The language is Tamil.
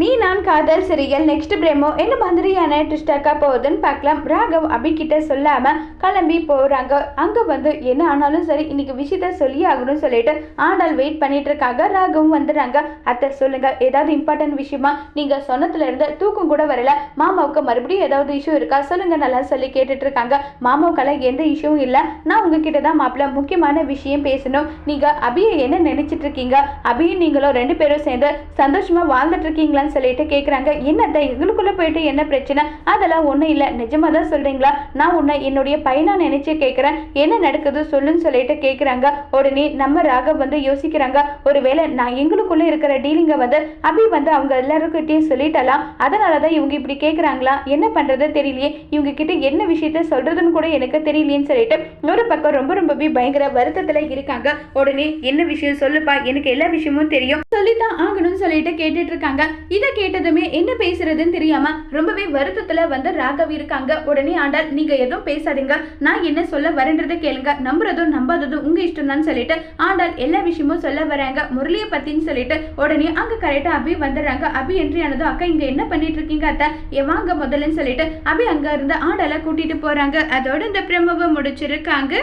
நீ நான் காதல் சிரியல் நெக்ஸ்ட் பிரேமோ என்ன மாதிரியான ட்விஸ்டாக்கா போகுதுன்னு பார்க்கலாம். ராகவ் அபி கிட்ட சொல்லாம கிளம்பி போறாங்க. அங்க வந்து என்ன ஆனாலும் சரி இன்னைக்கு விஷயத்த சொல்லி ஆகணும்னு சொல்லிட்டு ஆனால் வெயிட் பண்ணிட்டு இருக்காங்க. ராகவும் வந்துடுறாங்க. அத்தை சொல்லுங்க ஏதாவது இம்பார்ட்டன்ட் விஷயமா? நீங்க சொன்னதுல இருந்து தூக்கம் கூட வரல. மாமாவுக்கு மறுபடியும் ஏதாவது இஷ்யூ இருக்கா? சொல்லுங்க நல்லா சொல்லி கேட்டுட்டு இருக்காங்க. மாமாவுக்கெல்லாம் எந்த இஷ்யூவும் இல்லை. நான் உங்ககிட்ட தான் மாப்பிள்ள முக்கியமான விஷயம் பேசணும். நீங்க அபியை என்ன நினைச்சிட்டு இருக்கீங்க? அபியும் நீங்களும் ரெண்டு பேரும் சேர்ந்து சந்தோஷமா வாழ்ந்துட்டு இருக்கீங்களான்னு சொல்லிட்டு கேட்குறாங்க என்னத்தை எங்களுக்குள்ள போயிட்டு என்ன பிரச்சனை? அதெல்லாம் ஒன்றும் இல்லை. நிஜமாக தான் சொல்கிறீங்களா நான் உன்னை என்னுடைய பையனாக நினச்சி கேட்குறேன் என்ன நடக்குது சொல்லுன்னு சொல்லிட்டு கேட்குறாங்க உடனே நம்ம ராகவ் வந்து யோசிக்கிறாங்க. ஒருவேளை நான் எங்களுக்குள்ளே இருக்கிற டீலிங்கை வந்து அபி வந்து அவங்க எல்லாருக்கிட்டையும் சொல்லிட்டலாம். அதனால தான் இவங்க இப்படி கேட்குறாங்களா என்ன பண்ணுறது தெரியலையே. இவங்க கிட்ட என்ன விஷயத்த சொல்கிறதுன்னு கூட எனக்கு தெரியலையேன்னு சொல்லிட்டு ஒரு பக்கம் ரொம்ப ரொம்பவே பயங்கர வருத்தத்தில் இருக்காங்க. உடனே என்ன விஷயம் சொல்லுப்பா? எனக்கு எல்லா விஷயமும் தெரியும். சொல்லித்தான் ஆகணும்னு சொல்லிட்டு கேட்டுட்டு இருக்காங்க. இதை கேட்டதுமே என்ன பேசுறதுன்னு தெரியாம ரொம்பவே வருத்தத்துல வந்து ராகவி இருக்காங்க. உடனே ஆண்டாள் நீங்க எதுவும் பேசாதீங்க. நான் என்ன சொல்ல வரேன்றதை கேளுங்க. நம்புறதும் நம்பாததும் உங்க இஷ்டம் தான் சொல்லிட்டு ஆண்டாள் எல்லா விஷயமும் சொல்ல வராங்க. முரளிய பத்தின்னு சொல்லிட்டு உடனே அங்க கரெக்டா அபி வந்துடுறாங்க. அபி என்ட்ரி ஆனதும் அக்கா இங்க என்ன பண்ணிட்டு இருக்கீங்க அத்தை வாங்க முதல்லன்னு சொல்லிட்டு அபி அங்க இருந்து ஆண்டாளை கூட்டிட்டு போறாங்க. அதோட இந்த பிரமவை முடிச்சிருக்காங்க.